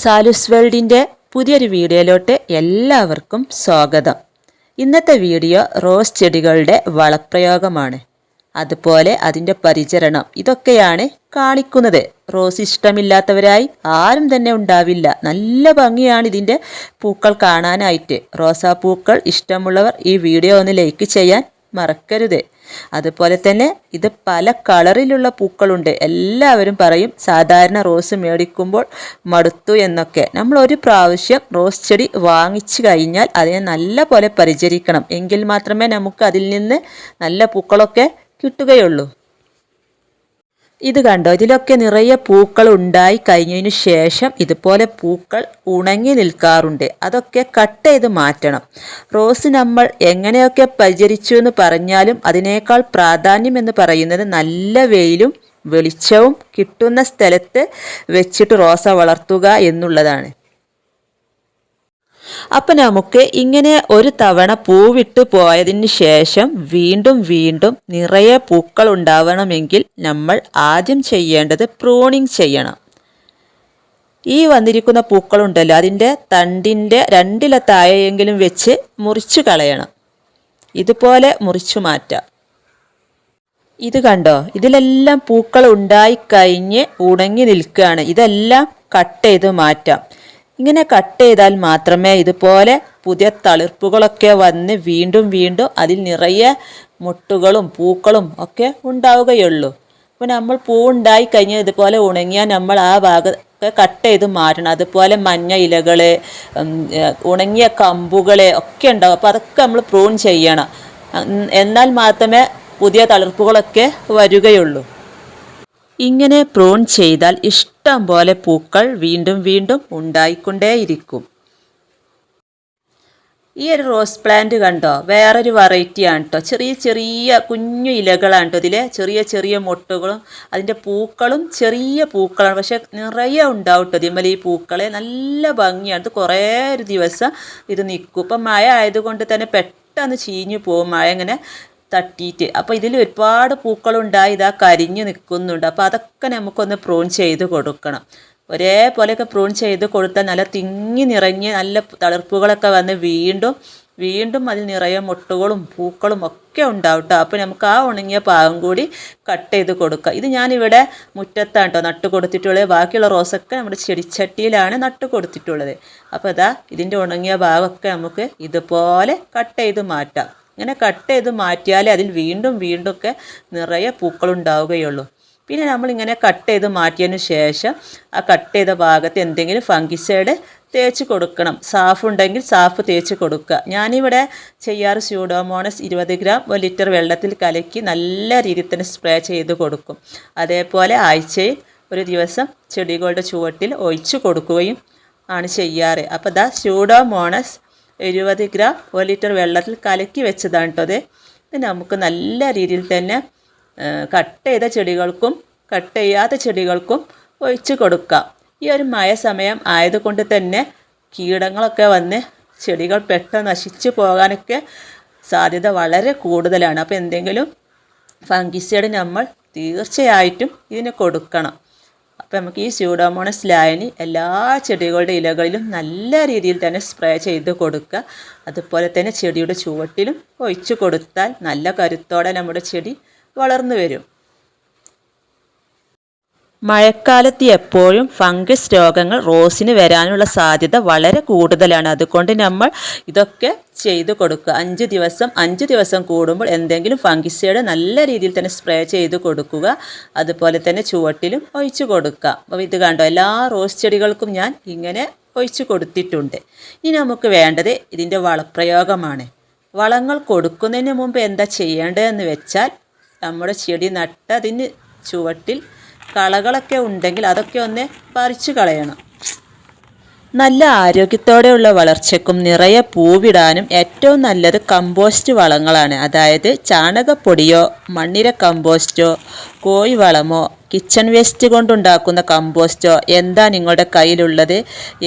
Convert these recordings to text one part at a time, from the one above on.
സാലുസ് വേൾഡിന്റെ പുതിയൊരു വീഡിയോയിലോട്ട് എല്ലാവർക്കും സ്വാഗതം. ഇന്നത്തെ വീഡിയോ റോസ് ചെടികളുടെ വളപ്രയോഗമാണ്. അതുപോലെ അതിന്റെ പരിചരണം ഇതൊക്കെയാണ് കാണിക്കുന്നത്. റോസ് ഇഷ്ടമില്ലാത്തവരായി ആരും തന്നെ ഉണ്ടാവില്ല. നല്ല ഭംഗിയാണ് ഇതിന്റെ പൂക്കൾ കാണാനായിട്ട്. റോസാപ്പൂക്കൾ ഇഷ്ടമുള്ളവർ ഈ വീഡിയോ ഒന്ന് ലൈക്ക് ചെയ്യാൻ മറക്കരുത്. അതുപോലെ തന്നെ ഇത് പല കളറിലുള്ള പൂക്കളുണ്ട്. എല്ലാവരും പറയും സാധാരണ റോസ് മേടിക്കുമ്പോൾ മടുത്തു എന്നൊക്കെ. നമ്മൾ ഒരു പ്രാവശ്യം റോസ് ചെടി വാങ്ങിച്ചു കഴിഞ്ഞാൽ അതിനെ നല്ല പോലെ പരിചരിക്കണം. എങ്കിൽ മാത്രമേ നമുക്ക് അതിൽ നിന്ന് നല്ല പൂക്കളൊക്കെ കിട്ടുകയുള്ളൂ. ഇത് കണ്ടോ? ഇതിലൊക്കെ നിറയെ പൂക്കൾ ഉണ്ടായി കഴിഞ്ഞതിന് ശേഷം ഇതുപോലെ പൂക്കൾ ഉണങ്ങി നിൽക്കാറുണ്ട്. അതൊക്കെ കട്ട് ചെയ്ത് മാറ്റണം. റോസ് നമ്മൾ എങ്ങനെയൊക്കെ പരിചരിച്ചു എന്ന് പറഞ്ഞാലും അതിനേക്കാൾ പ്രാധാന്യം എന്ന് പറയുന്നത് നല്ല വെയിലും വെളിച്ചവും കിട്ടുന്ന സ്ഥലത്ത് വെച്ചിട്ട് റോസ വളർത്തുക എന്നുള്ളതാണ്. അപ്പം നമുക്ക് ഇങ്ങനെ ഒരു തവണ പൂവിട്ട് പോയതിന് ശേഷം വീണ്ടും വീണ്ടും നിറയെ പൂക്കൾ ഉണ്ടാവണമെങ്കിൽ നമ്മൾ ആദ്യം ചെയ്യേണ്ടത് പ്രൂണിങ് ചെയ്യണം. ഈ വന്നിരിക്കുന്ന പൂക്കളുണ്ടല്ലോ അതിന്റെ തണ്ടിന്റെ രണ്ടില താഴെയെങ്കിലും വെച്ച് മുറിച്ചു കളയണം. ഇതുപോലെ മുറിച്ചു മാറ്റാം. ഇത് കണ്ടോ? ഇതിലെല്ലാം പൂക്കൾ ഉണ്ടായിക്കഴിഞ്ഞ് ഉണങ്ങി നിൽക്കുകയാണ്. ഇതെല്ലാം കട്ട് ചെയ്ത് മാറ്റാം. ഇങ്ങനെ കട്ട് ചെയ്താൽ മാത്രമേ ഇതുപോലെ പുതിയ തളിർപ്പുകളൊക്കെ വന്ന് വീണ്ടും വീണ്ടും അതിൽ നിറയെ മുട്ടുകളും പൂക്കളും ഒക്കെ ഉണ്ടാവുകയുള്ളൂ. അപ്പോൾ നമ്മൾ പൂ ഉണ്ടായി കഴിഞ്ഞാൽ ഇതുപോലെ ഉണങ്ങിയാൽ നമ്മൾ ആ ഭാഗമൊക്കെ കട്ട് ചെയ്ത് മാറ്റണം. അതുപോലെ മഞ്ഞ ഇലകൾ ഉണങ്ങിയ കമ്പുകൾ ഒക്കെ ഉണ്ടാവും. അപ്പോൾ അതൊക്കെ നമ്മൾ പ്രൂൺ ചെയ്യണം. എന്നാൽ മാത്രമേ പുതിയ തളിർപ്പുകളൊക്കെ വരികയുള്ളൂ. ഇങ്ങനെ പ്രൂൺ ചെയ്താൽ ഇഷ്ടം പോലെ പൂക്കൾ വീണ്ടും വീണ്ടും ഉണ്ടായിക്കൊണ്ടേയിരിക്കും. ഈ ഒരു റോസ് പ്ലാന്റ് കണ്ടോ? വേറൊരു വെറൈറ്റിയാണ് കേട്ടോ ചെറിയ ചെറിയ കുഞ്ഞു ഇലകളാണ് കേട്ടോ ഇതിലെ. ചെറിയ ചെറിയ മൊട്ടുകളും അതിന്റെ പൂക്കളും ചെറിയ പൂക്കളാണ്. പക്ഷെ നിറയെ ഉണ്ടാവും കേട്ടോ ഇതിമ്മൽ ഈ പൂക്കളെ. നല്ല ഭംഗിയാണ്. ഇത് കുറേ ഒരു ദിവസം ഇത് നിൽക്കും. ഇപ്പം മഴ ആയതുകൊണ്ട് തന്നെ പെട്ടെന്ന് ചീഞ്ഞു പോകും. മഴ ഇങ്ങനെ തട്ടിയിട്ട്. അപ്പോൾ ഇതിൽ ഒരുപാട് പൂക്കളുണ്ടായി ഇതാ കരിഞ്ഞു നിൽക്കുന്നുണ്ട്. അപ്പോൾ അതൊക്കെ നമുക്കൊന്ന് പ്രൂൺ ചെയ്ത് കൊടുക്കണം. ഒരേപോലെയൊക്കെ പ്രൂൺ ചെയ്ത് കൊടുത്താൽ നല്ല തിങ്ങി നിറഞ്ഞ് നല്ല തളിർപ്പുകളൊക്കെ വന്ന് വീണ്ടും വീണ്ടും അതിൽ നിറയെ മുട്ടുകളും പൂക്കളും ഒക്കെ ഉണ്ടാവും കേട്ടോ അപ്പോൾ നമുക്ക് ആ ഉണങ്ങിയ പാകം കൂടി കട്ട് ചെയ്ത് കൊടുക്കുക ഇത് ഞാനിവിടെ മുറ്റത്താണ് കേട്ടോ നട്ട് കൊടുത്തിട്ടുള്ളത്. ബാക്കിയുള്ള റോസൊക്കെ നമ്മുടെ ചെടിച്ചട്ടിയിലാണ് നട്ട് കൊടുത്തിട്ടുള്ളത്. അപ്പോൾ ഇതാ ഇതിന്റെ ഉണങ്ങിയ ഭാഗമൊക്കെ നമുക്ക് ഇതുപോലെ കട്ട് ചെയ്ത് മാറ്റാം. ഇങ്ങനെ കട്ട് ചെയ്ത് മാറ്റിയാലേ അതിൽ വീണ്ടും വീണ്ടും ഒക്കെ നിറയെ പൂക്കളുണ്ടാവുകയുള്ളൂ. പിന്നെ നമ്മളിങ്ങനെ കട്ട് ചെയ്ത് മാറ്റിയതിന് ശേഷം ആ കട്ട് ചെയ്ത ഭാഗത്ത് എന്തെങ്കിലും ഫംഗിസൈഡ് തേച്ച് കൊടുക്കണം. സാഫ് ഉണ്ടെങ്കിൽ സാഫ് തേച്ച് കൊടുക്കുക. ഞാനിവിടെ ചെയ്യാറ് സ്യൂഡോമോണസ് ഇരുപത് ഗ്രാം ഒരു ലിറ്റർ വെള്ളത്തിൽ കലക്കി നല്ല രീതിയിൽ തന്നെ സ്പ്രേ ചെയ്ത് കൊടുക്കും. അതേപോലെ ആഴ്ചയിൽ ഒരു ദിവസം ചെടികളുടെ ചുവട്ടിൽ ഒഴിച്ചു കൊടുക്കുകയും ആണ് ചെയ്യാറ്. അപ്പോൾ ദ സ്യൂഡോമോണസ് എഴുപത് ഗ്രാം ഒരു ലിറ്റർ വെള്ളത്തിൽ കലക്കി വെച്ചതാണ് കേട്ടോ അത് ഇത് നമുക്ക് നല്ല രീതിയിൽ തന്നെ കട്ട് ചെയ്ത ചെടികൾക്കും കട്ട് ചെയ്യാത്ത ചെടികൾക്കും ഒഴിച്ചു കൊടുക്കാം. ഈ ഒരു മഴ സമയം ആയതുകൊണ്ട് തന്നെ കീടങ്ങളൊക്കെ വന്ന് ചെടികൾ പെട്ടെന്ന് നശിച്ചു പോകാനൊക്കെ സാധ്യത വളരെ കൂടുതലാണ്. അപ്പോൾ എന്തെങ്കിലും ഫംഗിസൈഡ് നമ്മൾ തീർച്ചയായിട്ടും ഇതിന് കൊടുക്കണം. അപ്പോൾ നമുക്ക് ഈ സ്യൂഡോമോണസ് ലായനി എല്ലാ ചെടികളുടെ ഇലകളിലും നല്ല രീതിയിൽ തന്നെ സ്പ്രേ ചെയ്ത് കൊടുക്കുക. അതുപോലെ തന്നെ ചെടിയുടെ ചുവട്ടിലും ഒഴിച്ചു കൊടുത്താൽ നല്ല കരുത്തോടെ നമ്മുടെ ചെടി വളർന്നു വരും. മഴക്കാലത്ത് എപ്പോഴും ഫംഗസ് രോഗങ്ങൾ റോസിന് വരാനുള്ള സാധ്യത വളരെ കൂടുതലാണ്. അതുകൊണ്ട് നമ്മൾ ഇതൊക്കെ ചെയ്തു കൊടുക്കുക. അഞ്ച് ദിവസം അഞ്ച് ദിവസം കൂടുമ്പോൾ എന്തെങ്കിലും ഫംഗിസൈഡ് നല്ല രീതിയിൽ തന്നെ സ്പ്രേ ചെയ്ത് കൊടുക്കുക. അതുപോലെ തന്നെ ചുവട്ടിലും ഒഴിച്ചു കൊടുക്കുക. അപ്പോൾ ഇത് കണ്ടോ? എല്ലാ റോസ് ചെടികൾക്കും ഞാൻ ഇങ്ങനെ ഒഴിച്ചു കൊടുത്തിട്ടുണ്ട്. ഇനി നമുക്ക് വേണ്ടത് ഇതിന്റെ വളപ്രയോഗമാണ്. വളങ്ങൾ കൊടുക്കുന്നതിന് മുമ്പ് എന്താ ചെയ്യേണ്ടതെന്ന് വെച്ചാൽ നമ്മുടെ ചെടി നട്ടതിന് ചുവട്ടിൽ കളകളൊക്കെ ഉണ്ടെങ്കിൽ അതൊക്കെ ഒന്ന് പറിച്ചു കളയണം. നല്ല ആരോഗ്യത്തോടെയുള്ള വളർച്ചയ്ക്കും നിറയെ പൂവിടാനും ഏറ്റവും നല്ലത് കമ്പോസ്റ്റ് വളങ്ങളാണ്. അതായത് ചാണകപ്പൊടിയോ മണ്ണിര കമ്പോസ്റ്റോ കോഴി വളമോ കിച്ചൺ വേസ്റ്റ് കൊണ്ടുണ്ടാക്കുന്ന കമ്പോസ്റ്റോ എന്താ നിങ്ങളുടെ കയ്യിലുള്ളത്?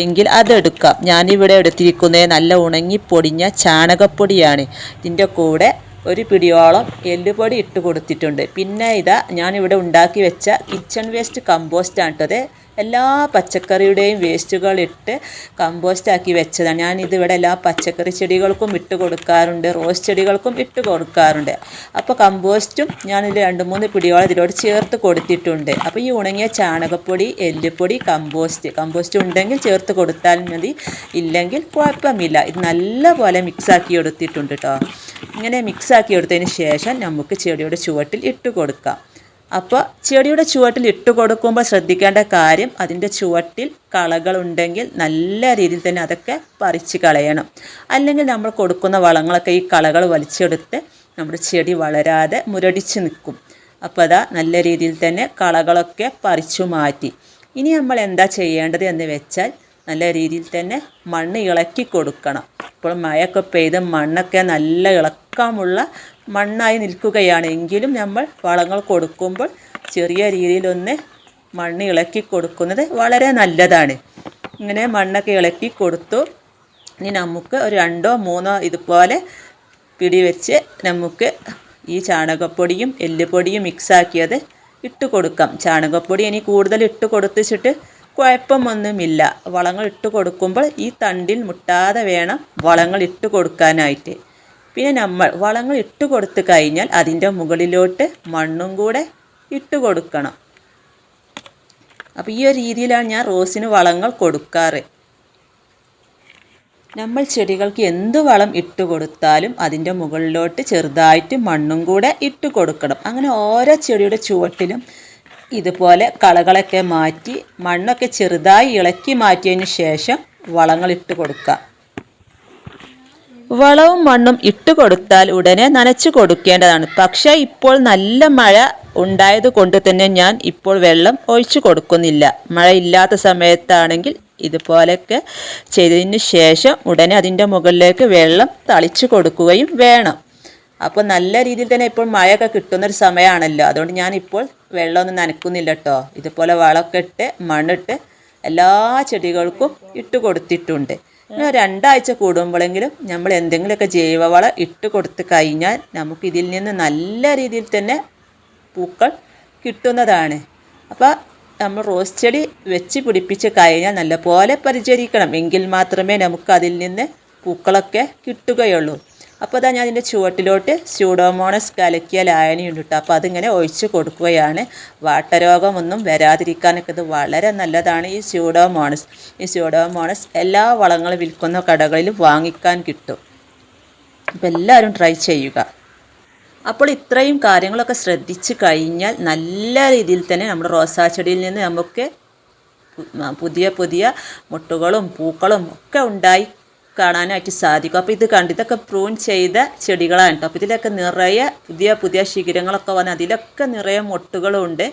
എങ്കിൽ അതെടുക്കാം. ഞാനിവിടെ എടുത്തിരിക്കുന്നത് നല്ല ഉണങ്ങി പൊടിഞ്ഞ ചാണകപ്പൊടിയാണ്. ഇതിന്റെ കൂടെ ഒരു പിടിയോളം എല്ലുപൊടി ഇട്ട് കൊടുത്തിട്ടുണ്ട്. പിന്നെ ഇതാ ഞാനിവിടെ ഉണ്ടാക്കി വെച്ച കിച്ചൺ വേസ്റ്റ് കമ്പോസ്റ്റ് കേട്ടത് എല്ലാ പച്ചക്കറിയുടെയും വേസ്റ്റുകൾ ഇട്ട് കമ്പോസ്റ്റ് ആക്കി വെച്ചതാണ്. ഞാനിത് ഇവിടെ എല്ലാ പച്ചക്കറി ചെടികൾക്കും ഇട്ട് കൊടുക്കാറുണ്ട്. റോസ് ചെടികൾക്കും ഇട്ട് കൊടുക്കാറുണ്ട്. അപ്പോൾ കമ്പോസ്റ്റും ഞാൻ ഞാനിത് രണ്ട് മൂന്ന് പിടിയോളം ഇതിലോട് ചേർത്ത് കൊടുത്തിട്ടുണ്ട്. അപ്പോൾ ഈ ഉണങ്ങിയ ചാണകപ്പൊടി എല്ലുപൊടി കമ്പോസ്റ്റ് കമ്പോസ്റ്റ് ഉണ്ടെങ്കിൽ ചേർത്ത് കൊടുത്താൽ മതി. ഇല്ലെങ്കിൽ കുഴപ്പമില്ല. ഇത് നല്ലപോലെ മിക്സാക്കി എടുത്തിട്ടുണ്ട് കേട്ടോ ഇങ്ങനെ മിക്സാക്കി എടുത്തതിന് ശേഷം നമുക്ക് ചെടിയുടെ ചുവട്ടിൽ ഇട്ട് കൊടുക്കാം. അപ്പോൾ ചെടിയുടെ ചുവട്ടിൽ ഇട്ട് കൊടുക്കുമ്പോൾ ശ്രദ്ധിക്കേണ്ട കാര്യം അതിന്റെ ചുവട്ടിൽ കളകളുണ്ടെങ്കിൽ നല്ല രീതിയിൽ തന്നെ അതൊക്കെ പറിച്ച് കളയണം. അല്ലെങ്കിൽ നമ്മൾ കൊടുക്കുന്ന വളങ്ങളൊക്കെ ഈ കളകൾ വലിച്ചെടുത്ത് നമ്മുടെ ചെടി വളരാതെ മുരടിച്ച് നിൽക്കും. അപ്പോൾ അതാ നല്ല രീതിയിൽ തന്നെ കളകളൊക്കെ പറിച്ചു മാറ്റി. ഇനി നമ്മൾ എന്താ ചെയ്യേണ്ടത് എന്ന് വെച്ചാൽ നല്ല രീതിയിൽ തന്നെ മണ്ണ് ഇളക്കി കൊടുക്കണം. ഇപ്പോൾ മഴയൊക്കെ പെയ്ത് മണ്ണൊക്കെ നല്ല ഇളക്കമുള്ള മണ്ണായി നിൽക്കുകയാണ്. എങ്കിലും നമ്മൾ വളങ്ങൾ കൊടുക്കുമ്പോൾ ചെറിയ രീതിയിലൊന്ന് മണ്ണ് ഇളക്കി കൊടുക്കുന്നത് വളരെ നല്ലതാണ്. ഇങ്ങനെ മണ്ണൊക്കെ ഇളക്കി കൊടുത്തു. ഇനി നമുക്ക് ഒരു രണ്ടോ മൂന്നോ ഇതുപോലെ പിടി വെച്ച് നമുക്ക് ഈ ചാണകപ്പൊടിയും എല്ലുപൊടിയും മിക്സാക്കിയത് ഇട്ട് കൊടുക്കാം. ചാണകപ്പൊടി ഇനി കൂടുതൽ ഇട്ട് കൊടുത്തിച്ചിട്ട് കുഴപ്പമൊന്നുമില്ല. വളങ്ങൾ ഇട്ട് കൊടുക്കുമ്പോൾ ഈ തണ്ടിൽ മുട്ടാതെ വേണം വളങ്ങൾ ഇട്ട് കൊടുക്കാനായിട്ട്. പിന്നെ നമ്മൾ വളങ്ങൾ ഇട്ട് കൊടുത്തു കഴിഞ്ഞാൽ അതിന്റെ മുകളിലോട്ട് മണ്ണും കൂടെ ഇട്ട് കൊടുക്കണം. അപ്പോൾ ഈ ഒരു രീതിയിലാണ് ഞാൻ റോസിന് വളങ്ങൾ കൊടുക്കാറ്. നമ്മൾ ചെടികൾക്ക് എന്ത് വളം ഇട്ട് കൊടുത്താലും അതിന്റെ മുകളിലോട്ട് ചെറുതായിട്ട് മണ്ണും കൂടെ ഇട്ട് കൊടുക്കണം. അങ്ങനെ ഓരോ ചെടിയുടെ ചുവട്ടിലും ഇതുപോലെ കളകളൊക്കെ മാറ്റി മണ്ണൊക്കെ ചെറുതായി ഇളക്കി മാറ്റിയതിന് ശേഷം വളങ്ങൾ ഇട്ട് കൊടുക്കുക. വളവും മണ്ണും ഇട്ട് കൊടുത്താൽ ഉടനെ നനച്ചു കൊടുക്കേണ്ടതാണ്. പക്ഷേ ഇപ്പോൾ നല്ല മഴ ഉണ്ടായത് കൊണ്ട് തന്നെ ഞാൻ ഇപ്പോൾ വെള്ളം ഒഴിച്ചു കൊടുക്കുന്നില്ല. മഴ ഇല്ലാത്ത സമയത്താണെങ്കിൽ ഇതുപോലെയൊക്കെ ചെയ്തതിന് ശേഷം ഉടനെ അതിന്റെ മുകളിലേക്ക് വെള്ളം തളിച്ചു കൊടുക്കുകയും വേണം. അപ്പോൾ നല്ല രീതിയിൽ തന്നെ ഇപ്പോൾ മഴയൊക്കെ കിട്ടുന്നൊരു സമയമാണല്ലോ. അതുകൊണ്ട് ഞാൻ ഇപ്പോൾ വെള്ളമൊന്നും നനക്കുന്നില്ല കേട്ടോ. ഇതുപോലെ വളമൊക്കെ ഇട്ട് മണ്ണിട്ട് എല്ലാ ചെടികൾക്കും ഇട്ട് കൊടുത്തിട്ടുണ്ട്. രണ്ടാഴ്ച കൂടുമ്പോഴെങ്കിലും നമ്മൾ എന്തെങ്കിലുമൊക്കെ ജൈവവളം ഇട്ട് കൊടുത്തു കഴിഞ്ഞാൽ നമുക്ക് ഇതിൽ നിന്ന് നല്ല രീതിയിൽ തന്നെ പൂക്കൾ കിട്ടുന്നതാണ്. അപ്പോൾ നമ്മൾ റോസ് ചെടി വെച്ച് പിടിപ്പിച്ച് കഴിഞ്ഞാൽ നല്ലപോലെ പരിചരിക്കണം. എങ്കിൽ മാത്രമേ നമുക്ക് അതിൽ നിന്ന് പൂക്കളൊക്കെ കിട്ടുകയുള്ളൂ. അപ്പോൾ അതാ ഞാൻ അതിന്റെ ചുവട്ടിലോട്ട് സ്യൂഡോമോണസ് കലക്കിയ ലായനിയുണ്ട് കേട്ടോ അപ്പോൾ അതിങ്ങനെ ഒഴിച്ച് കൊടുക്കുകയാണ്. വാട്ടരോഗമൊന്നും വരാതിരിക്കാനൊക്കെ ഇത് വളരെ നല്ലതാണ് ഈ സ്യൂഡോമോണസ് ഈ സ്യൂഡോമോണസ് എല്ലാ വളങ്ങളും വിൽക്കുന്ന കടകളിലും വാങ്ങിക്കാൻ കിട്ടും. അപ്പോൾ എല്ലാവരും ട്രൈ ചെയ്യുക. അപ്പോൾ ഇത്രയും കാര്യങ്ങളൊക്കെ ശ്രദ്ധിച്ച് കഴിഞ്ഞാൽ നല്ല രീതിയിൽ തന്നെ നമ്മുടെ റോസാ ചെടിയിൽ നിന്ന് നമുക്ക് പുതിയ പുതിയ മുട്ടുകളും പൂക്കളും ഒക്കെ ഉണ്ടായി കാണാനായിട്ട് സാധിക്കും. അപ്പോൾ ഇത് കണ്ട് ഇതൊക്കെ പ്രൂൺ ചെയ്ത ചെടികളാണ് കേട്ടോ. അപ്പോൾ ഇതിലൊക്കെ നിറയെ പുതിയ പുതിയ ശിഖരങ്ങളൊക്കെ വന്ന് അതിലൊക്കെ നിറയെ മുട്ടുകളുണ്ട്.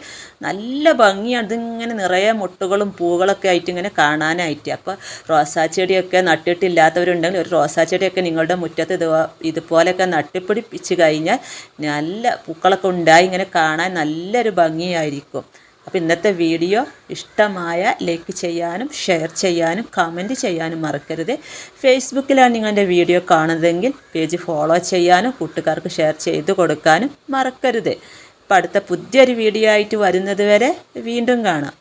നല്ല ഭംഗിയാണ്. ഇതിങ്ങനെ നിറയെ മൊട്ടുകളും പൂകളൊക്കെ ആയിട്ട് ഇങ്ങനെ കാണാനായിട്ട്. അപ്പോൾ റോസാ ചെടിയൊക്കെ നട്ടിട്ടില്ലാത്തവരുണ്ടെങ്കിൽ ഒരു റോസാ ചെടിയൊക്കെ നിങ്ങളുടെ മുറ്റത്ത് ഇത് ഇതുപോലെയൊക്കെ നട്ടിപ്പിടിപ്പിച്ച് കഴിഞ്ഞാൽ നല്ല പൂക്കളൊക്കെ ഉണ്ടായി ഇങ്ങനെ കാണാൻ നല്ലൊരു ഭംഗിയായിരിക്കും. അപ്പോൾ ഇന്നത്തെ വീഡിയോ ഇഷ്ടമായ ലൈക്ക് ചെയ്യാനും ഷെയർ ചെയ്യാനും കമന്റ് ചെയ്യാനും മറക്കരുത്. ഫേസ്ബുക്കിലാണ് നിങ്ങളുടെ വീഡിയോ കാണുന്നതെങ്കിൽ പേജ് ഫോളോ ചെയ്യാനും കൂട്ടുകാർക്ക് ഷെയർ ചെയ്ത് കൊടുക്കാനും മറക്കരുത്. അപ്പോൾ അടുത്ത പുതിയൊരു വീഡിയോ ആയിട്ട് വരുന്നത് വരെ വീണ്ടും കാണാം.